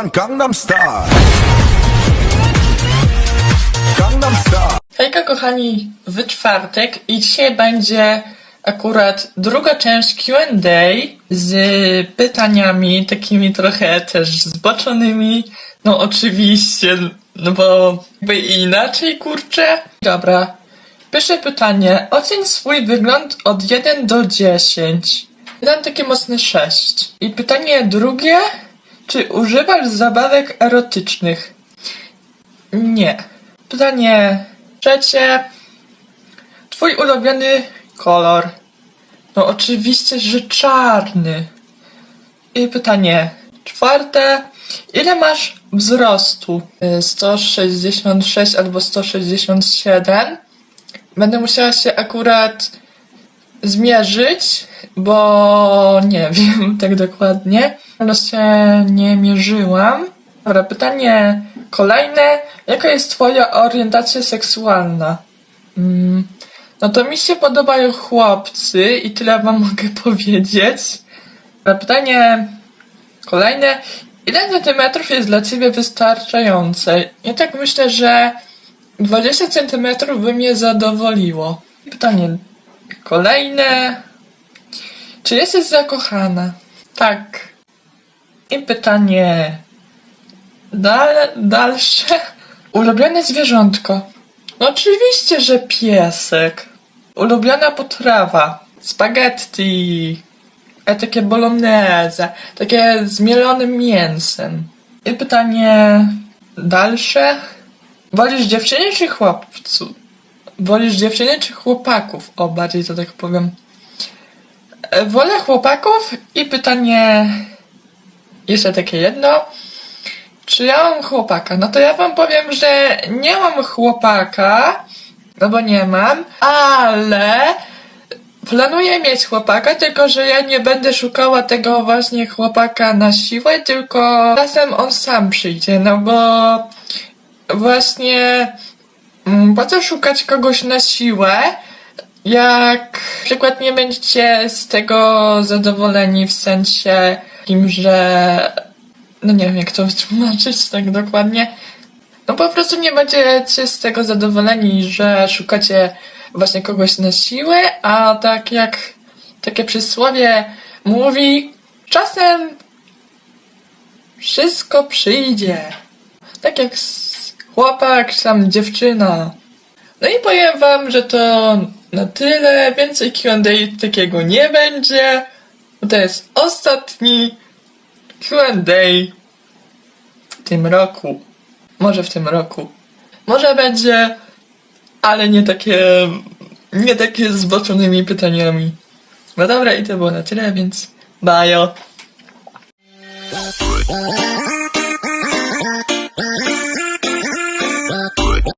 Open Gangnam Style. Gangnam Style. Hejka kochani, w czwartek i dzisiaj będzie akurat druga część Q&A z pytaniami takimi trochę też zboczonymi. No oczywiście, no bo jakby inaczej kurczę. Dobra. Pierwsze pytanie. Oceń swój wygląd od 1 do 10. Dam takie mocne 6. I pytanie drugie. Czy używasz zabawek erotycznych? Nie. Pytanie trzecie. Twój ulubiony kolor? No oczywiście, że czarny. I pytanie czwarte. Ile masz wzrostu? Y, 166 albo 167. Będę musiała się akurat zmierzyć, bo nie wiem tak dokładnie. Ale się nie mierzyłam. Dobra, pytanie kolejne. Jaka jest twoja orientacja seksualna? Mm, no to mi się podobają chłopcy i tyle wam mogę powiedzieć. Dobra, pytanie kolejne. Ile centymetrów jest dla ciebie wystarczające? Ja tak myślę, że 20 centymetrów by mnie zadowoliło. Pytanie kolejne. Czy jesteś zakochana? Tak. I pytanie dal, dalsze. Ulubione zwierzątko. No oczywiście, że piesek. Ulubiona potrawa. Spaghetti. E, takie bolognese. Takie z mielonym mięsem. I pytanie dalsze. Wolisz dziewczyny czy chłopców? Wolisz dziewczyny czy chłopaków? O, bardziej to tak powiem. E, Wolę chłopaków i pytanie jeszcze takie jedno. Czy ja mam chłopaka? No to ja wam powiem, że nie mam chłopaka, no bo nie mam, ale planuję mieć chłopaka, tylko że ja nie będę szukała tego właśnie chłopaka na siłę, tylko czasem on sam przyjdzie, no bo właśnie mm, po co szukać kogoś na siłę, jak przykład nie będziecie z tego zadowoleni w sensie takim, że no nie wiem jak to wytłumaczyć tak dokładnie. No po prostu nie będziecie z tego zadowoleni, że szukacie właśnie kogoś na siłę, a tak jak takie przysłowie mówi, czasem wszystko przyjdzie. Tak jak chłopak, tam dziewczyna. No i powiem wam, że to na tyle, więcej Q&A takiego nie będzie. Bo to jest ostatni Q&A w tym roku. Może w tym roku. Może będzie, ale nie takie, nie takie zboczonymi pytaniami. No dobra, i to było na tyle, więc bajo.